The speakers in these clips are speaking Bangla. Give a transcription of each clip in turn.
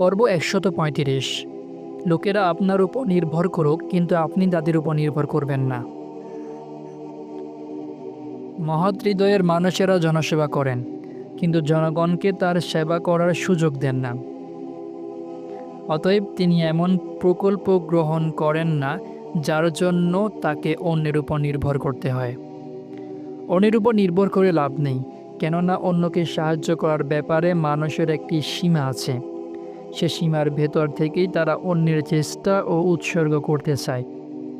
পর্ব একশত পঁয়ত্রিশ। লোকেরা আপনার উপর নির্ভর করুক, কিন্তু আপনি তাদের উপর নির্ভর করবেন না। মহৎ হৃদয়ের মানুষেরা জনসেবা করেন, কিন্তু জনগণকে তার সেবা করার সুযোগ দেন না। অতএব তিনি এমন প্রকল্প গ্রহণ করেন না, যার জন্য তাকে অন্যের উপর নির্ভর করতে হয়। অন্যের উপর নির্ভর করে লাভ নেই, কেননা অন্যকে সাহায্য করার ব্যাপারে মানুষের একটি সীমা আছে। সে সীমার ভেতর থেকেই তারা অন্যের চেষ্টা ও উৎসর্গ করতে চায়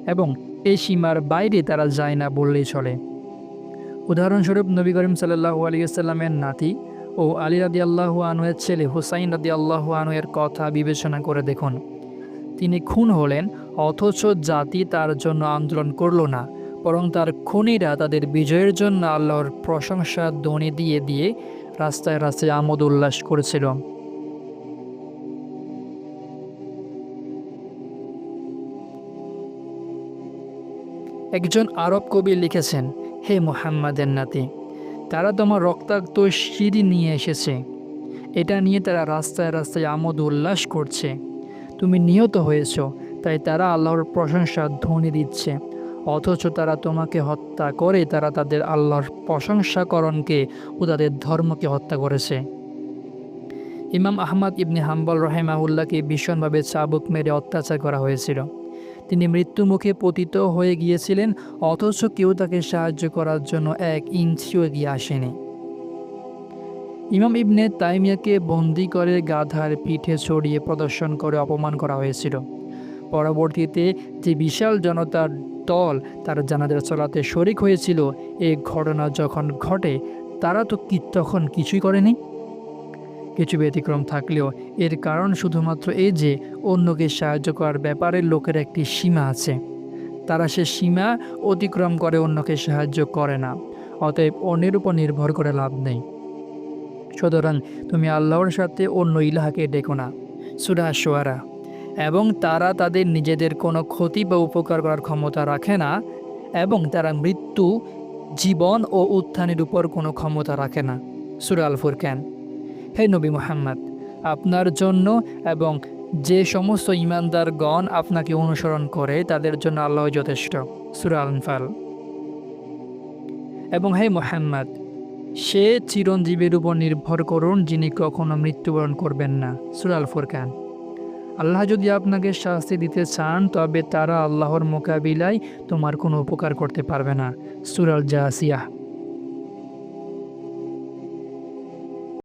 এবং এই সীমার বাইরে তারা যায় না বললেই চলে। উদাহরণস্বরূপ নবী করিম সাল্লাহু আলিয়াল্লামের নাতি ও আলী রাদি আল্লাহু আনুয়ের ছেলে হুসাইন রাদি আল্লাহু আনুয়ের কথা বিবেচনা করে দেখুন। তিনি খুন হলেন, অথচ জাতি তার জন্য আন্দোলন করল না, বরং তার খুনিরা তাদের বিজয়ের জন্য আল্লাহর প্রশংসা ধ্বনি দিয়ে দিয়ে রাস্তায় রাস্তায় আমোদ উল্লাস করেছিল। একজন আরব কবি লিখেছেন, হে মোহাম্মদের নাতি, তারা তোমার রক্তাক্ত সিঁড়ি নিয়ে এসেছে। এটা নিয়ে তারা রাস্তায় রাস্তায় আমোদ উল্লাস করছে। তুমি নিহত হয়েছ, তাই তারা আল্লাহর প্রশংসা ধ্বনি দিচ্ছে। অথচ তারা তোমাকে হত্যা করে, তারা তাদের আল্লাহর প্রশংসাকরণকে ও তাদের ধর্মকে হত্যা করেছে। ইমাম আহমদ ইবনে হাম্বল রহেমাউল্লাহকে ভীষণভাবে চাবুক মেরে অত্যাচার করা হয়েছিল। তিনি মৃত্যুমুখে পতিত হয়ে গিয়েছিলেন, অথচ কেউ তাকে সাহায্য করার জন্য এক ইঞ্চিও এগিয়ে আসেনি। ইমাম ইবনে তাইমিয়াকে বন্দি করে গাধার পিঠে ছড়িয়ে প্রদর্শন করে অপমান করা হয়েছিল। পরবর্তীতে যে বিশাল জনতার দল তার জানাজার চলাতে শরিক হয়েছিল এই ঘটনা যখন ঘটে, তারা তো কি, তখন কিছুই করেনি। কিছু ব্যতিক্রম থাকলেও এর কারণ শুধুমাত্র এই যে অন্যকে সাহায্য করার ব্যাপারে লোকের একটি সীমা আছে। তারা সে সীমা অতিক্রম করে অন্যকে সাহায্য করে না, অতএব অন্যের উপর নির্ভর করে লাভ নেই। সুতরাং তুমি আল্লাহর সাথে অন্য ইলাহাকে ডেকো না, সুরা সোয়ারা এবং তারা তাদের নিজেদের কোনো ক্ষতি বা উপকার করার ক্ষমতা রাখে না, এবং তারা মৃত্যু, জীবন ও উত্থানের উপর কোনো ক্ষমতা রাখে না, সুরা আল ফুরকান হে নবী মোহাম্মদ, আপনার জন্য এবং যে সমস্ত ইমানদারগণ আপনাকে অনুসরণ করে, তাদের জন্য আল্লাহ যথেষ্ট। সুরা আনফাল এবং হে মোহাম্মদ, সে চিরঞ্জীবীর উপর নির্ভর করুন যিনি কখনো মৃত্যুবরণ করবেন না। সুরাল ফুরকান আল্লাহ যদি আপনাকে শাস্তি দিতে চান, তবে তারা আল্লাহর মোকাবিলায় তোমার কোনো উপকার করতে পারবে না। সুরাল জাসিয়াহ